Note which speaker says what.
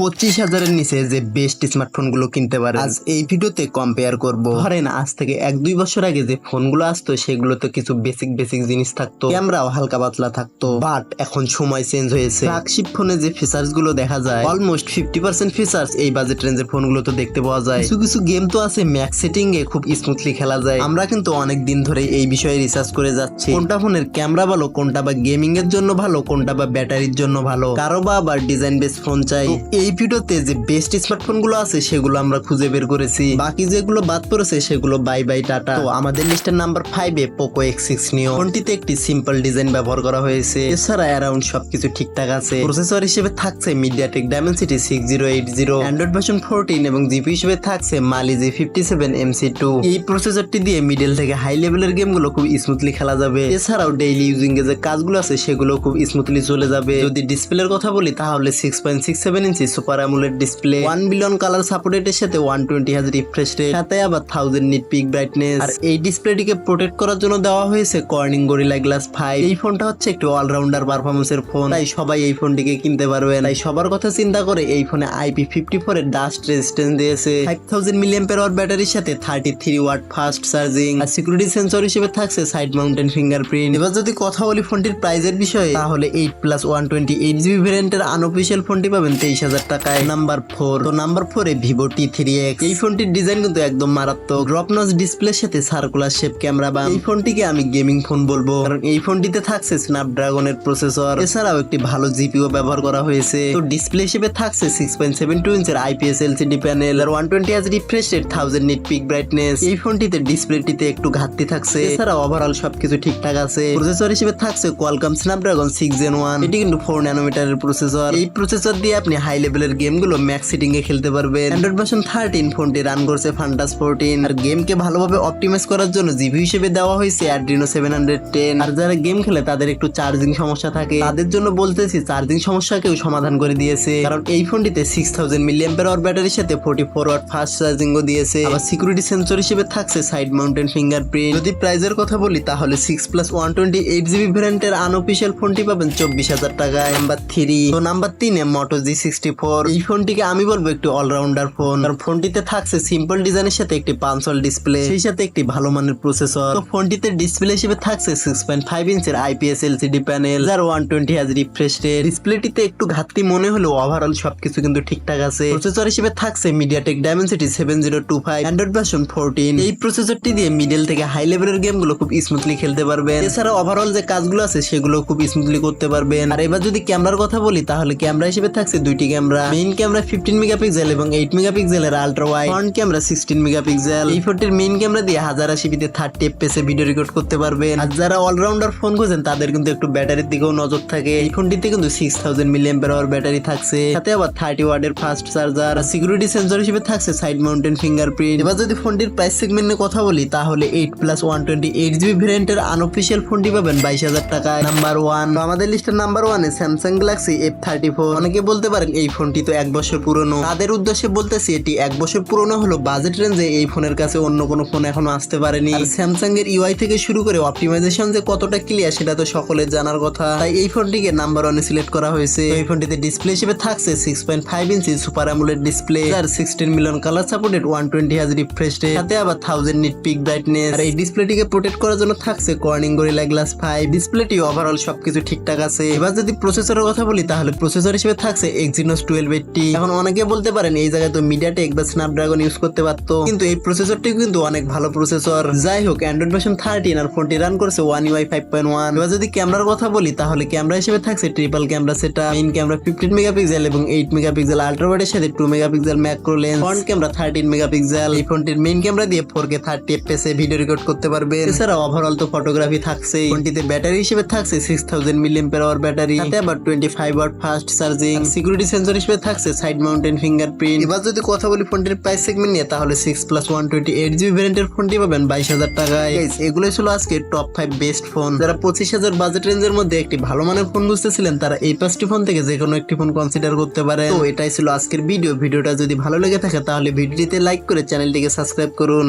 Speaker 1: পঁচিশ হাজারের নিচে যে বেস্ট স্মার্টফোনগুলো কিনতে পারে আজ এই ভিডিওতে কম্পেয়ার করব। ধরেন আজ থেকে এক দুই বছর আগে যে ফোনগুলো আসতো সেগুলোতে কিছু বেসিক বেসিক জিনিস থাকতো। ক্যামেরাও হালকা পাতলা থাকতো। বাট এখন সময় চেঞ্জ হয়েছে। ফ্ল্যাগশিপ ফোনে যে ফিচার্সগুলো দেখা যায় অলমোস্ট ফিফটি পার্সেন্ট ফিচার্স এই বাজেট রেঞ্জের ফোনগুলো তো দেখতে পাওয়া যায়। কিছু কিছু গেম তো আছে ম্যাক্স সেটিং এ খুব স্মুথলি খেলা যায়। আমরা কিন্তু অনেক দিন ধরে এই বিষয়ে রিসার্চ করে যাচ্ছি। কোনটা ফোনের ক্যামেরা ভালো কোনটা বা গেমিং এর জন্য ভালো কোনটা বা ব্যাটারির জন্য ভালো? কারও বা আবার ডিজাইন বেস ফোন চাই। তো এই ভিডিওতে যে বেস্ট স্মার্টফোনগুলো আছে, সেগুলো আমরা খুঁজে বের করেছি। বাকি যেগুলো বাদ পড়েছে, সেগুলো বাই বাই টাটা। তো আমাদের লিস্টের নাম্বার ফাইভে পোকো এক্স সিক্স নিও ফোনটিতে একটি সিম্পল ডিজাইন ব্যবহার করা হয়েছে। এছাড়া অ্যারাউন্ড সবকিছু ঠিকঠাক আছে। প্রসেসর হিসেবে থাকছে MediaTek Dimensity six zero eight zero Android version fourteen এবং জিপি হিসেবে থাকছে Mali G fifty seven MC two এই প্রসেসরটি দিয়ে মিডল থেকে হাই লেভেলের গেমগুলো খুব স্মুথলি খেলা যাবে। এছাড়াও ডেইলি ইউজিং এ যে কাজগুলো আছে সেগুলো খুব স্মুথলি চলে যাবে। যদি ডিসপ্লের কথা বলি, তাহলে six point six seven inch super AMOLED display one billion colour সাপোর্টের সাথে ওয়ান টোয়েন্টি হাজ রিফ্রেশ রেট সাথে আবার থাউজেন্ড নিট পিক ব্রাইটনেস আর এই ডিসপ্লেটিকে প্রোটেক্ট করার জন্য দেওয়া হয়েছে কর্নিং গরিলা গ্লাস ফাইভ এই ফোনটা হচ্ছে একটু অলরাউন্ডার পারফরমেন্সের ফোন তাই সবাই এই ফোনটিকে কিনতে পারবেন তাই সবার কথা চিন্তা করে এই ফোনে আইপি ফিফটি ফোর এর ডাস্ট রেজিস্ট্যান্স দিয়েছে। ফাইভ থাউজেন্ড মিলিয়ন পের ব্যাটারির সাথে thirty three watt fast charging আর সিকিউরিটি সেন্সর হিসেবে থাকছে সাইড মাউন্টেন ফিঙ্গারপ্রিন্ট এবার যদি কথা বলি ফোনটির প্রাইজের বিষয়ে তাহলে eight plus one twenty eight GB ভ্যারিয়েন্টের unofficial ফোনটি পাবেন তেইশ হাজার টাকায় নাম্বার ফোর তো নাম্বার ফোরে ভিভো টি থ্রি এক্স এই ফোনটির ডিজাইন কিন্তু একদম মারাত্মক। ড্রপনস ডিসপ্লের সাথে সার্কুলার শেপ ক্যামেরা বা এই ফোনটিকে আমি গেমিং ফোন বলব। কারণ এই ফোনটিতে থাকছে স্ন্যাপড্রাগনের প্রসেসর এছাড়াও একটি ভালো জিপিও ব্যবহার করা হয়েছে। তো ডিসপ্লে হিসেবে থাকছে সিক্স পয়েন্ট সেভেন টু ইঞ্চের আইপিএস এলসিডি প্যানেল আর ওয়ান টোয়েন্টি হাজ refresh rate thousand nit peak brightness এই ফোনটিতে ডিসপ্লেটিতে একটু ঘাটতি থাকছে। এছাড়া ওভারঅল সবকিছু ঠিকঠাক আছে। প্রসেসর হিসেবে থাকছে Qualcomm Snapdragon six gen one এটি কিন্তু ফোর ন্যানোমিটারের প্রসেসর এই প্রসেসর দিয়ে আপনি হাই লেভেলের গেমগুলো ম্যাক্স সিটিং এ খেলতে পারবেন। অ্যান্ড্রয়েড ভার্সন থার্টিন ফোনটি রান করছে ফান্টাস ফোরটিন আর গেমকে ভালোভাবে অপটিমাইজ করার জন্য জিবি হিসেবে দেওয়া হয়েছে অ্যাড্রিনো সেভেন হান্ড্রেড টেন আর যারা গেম খেলে, তাদের একটু চার্জিং সমস্যা থাকে। তাদের জন্য বলতেছি চার্জিং সমস্যাকেও সমাধান করে দিয়েছে। কারণ এই ফোনটিতে সিক্স থাউজেন্ড মিলিয়ন পাওয়ার ব্যাটারির সাথে ফোর্টি ফোর ওয়াট ফাস্ট চার্জিংও দিয়েছে। আবার সিকিউরিটি সেন্সর হিসেবে থাকছে সাইড মাউন্টেন ফিঙ্গারপ্রিন্ট যদি প্রাইজের কথা বলি, তাহলে six plus one twenty eight GB ভ্যারিয়েন্টের unofficial ফোনটি পাবেন চব্বিশ হাজার টাকায়। নাম্বার থ্রি তো নাম্বার তিনে মোটো জি সিক্সটি ফোর এই ফোনটিকে আমি বলব একটু অলরাউন্ডার ফোন। কারণ ফোনটিতে থাকছে সিম্পল ডিজাইনের সাথে একটি পাঁচল ডিসপ্লে সেই সাথে একটি ভালো মানের প্রসেসর তো ফোনটিতে ডিসপ্লে হিসেবে থাকছে সিক্স পয়েন্ট ফাইভ ইঞ্চের আইপিএস এলসিডি প্যানেল যার ওয়ান টোয়েন্টি হাজ রিফ্রেশ রেট ডিসপ্লেটিতে একটু ঘাটতি মনে হলেও ওভারঅল সবকিছু কিন্তু ঠিকঠাক আছে। প্রসেসর হিসেবে থাকছে MediaTek Dimensity seven zero two five Android version fourteen এই প্রসেসরটি দিয়ে মিডল থেকে হাই লেভেলের গেমগুলো খুব স্মুথলি খেলতে পারবেন। এছাড়া ওভারঅল যে কাজগুলো আছে সেগুলো খুব স্মুথলি করতে পারবেন। আর এবার যদি ক্যামেরার কথা বলি, তাহলে ক্যামেরা হিসেবে থাকছে দুইটি camera main camera fifteen megapixel এবং এইট মেগাপিক্সেলের ultra wide front camera sixteen megapixel এই ফোনটির মেইন ক্যামেরা দিয়ে হাজার আশিপিতে থার্টি এফপিএস ভিডিও রেকর্ড করতে পারবেন। আর যারা অলরাউন্ডার ফোন খুঁজেন, তাদের কিন্তু একটু ব্যাটারির দিকেও নজর থাকে। এই ফোনটিতে কিন্তু সিক্স থাউজেন্ড পাওয়ার ব্যাটারি থাকছে। সাথে আবার থার্টি ওয়ার্ডের ফাস্ট চার্জার সিকিউরিটি সেন্সর হিসেবে থাকছে সাইড মাউন্টেন ফিঙ্গারপ্রিন্ট এবার যদি ফোনটির প্রাইস সেগমেন্ট কথা বলি, তাহলে eight plus one twenty eight GB ভ্যারিয়েন্টের unofficial ফোনটি পাবেন বাইশ হাজার টাকায়। নাম্বার ওয়ান আমাদের লিস্টের নাম্বার ওয়ানে Samsung Galaxy F thirty four অনেকে বলতে পারেন এই ফোনটি তো এক বছর পুরনো। তাদের উদ্দেশ্যে বলতেছি, এটি এক বছর পুরনো হলো বাজেট রেঞ্জে এই ফোনের কাছে অন্য কোনো ফোন এখনও আসতে পারেনি। স্যামসাং এর ইউআই থেকে শুরু করে অপটিমাইজেশন যে কতটা ক্লিয়ার সেটা তো সকলের জানার কথা। তাই এই ফোনটিকে নাম্বার ওয়ানে সিলেক্ট করা হয়েছে। এই ফোনটিতে ডিসপ্লে হিসেবে থাকছে six point five inch super AMOLED display আর sixteen million colour supported one twenty হাজ রিফ্রেশ সাথে আবার থাউজেন্ড নিট পিক ব্রাইটনেস আর এই ডিসপ্লেটিকে প্রোটেক্ট করার জন্য থাকছে কর্নিং গরিলা গ্লাস ফাইভ ডিসপ্লেটি ওভারঅল সবকিছু ঠিকঠাক আছে। এবার যদি প্রসেসরের কথা বলি, তাহলে প্রসেসর হিসেবে থাকছে এক্সিনোস টুয়েলভ এইটটি এখন অনেকে বলতে পারেন, এই জায়গায় তো মিডিয়াটেক বা স্ন্যাপড্রাগন ইউজ করতে পারতো। কিন্তু এই প্রসেসরটি কিন্তু অনেক ভালো প্রসেসর যাই হোক অ্যান্ড্রয়েড ভার্সন থার্টিন আর ফোনটি রান করছে One UI five point one এবার যদি ক্যামেরার কথা বলি, তাহলে ক্যামেরা হিসেবে থাকছে ট্রিপল ক্যামেরা সেটা মেইন ক্যামেরা ফিফটিন মেগাপিক্সেল এবং এইট মেগাপিক্সেল আল্ট্রাওয়াইডের সাথে two megapixel macro lens front camera thirteen megapixel এই ফোনটির মেইন ক্যামেরা দিয়ে four K thirty FPS video record করতে পারবে। এছাড়া ওভারঅল তো ফটোগ্রাফি থাকছে ফোনটিতে ব্যাটারি হিসেবে থাকছে six thousand million power battery সাথে আবার twenty five watt fast charging security sensor হিসেবে থাকছে সাইড মাউন্টেন ফিঙ্গারপ্রিন্ট। এবার যদি কথা বলি ফোনটির প্রাইস সেগমেন্ট নিয়ে, তাহলে six plus one twenty eight GB ভ্যারিয়েন্টের ফোনটি পাবেন বাইশ হাজার টাকায়। এগুলোই ছিল আজকে টপ ফাইভ বেস্ট ফোন যারা পঁচিশ হাজার বাজেট রেঞ্জের মধ্যে একটি ভালো মানের ফোন বুঝতেছিলেন, তারা এই পাঁচটি ফোন থেকে যে কোনো একটি ফোন কনসিডার করতে পারে তো এটাই ছিল আজকের ভিডিও ভিডিওটা যদি ভালো লেগে থাকে, তাহলে ভিডিওটিতে লাইক করে চ্যানেলটিকে সাবস্ক্রাইব করুন।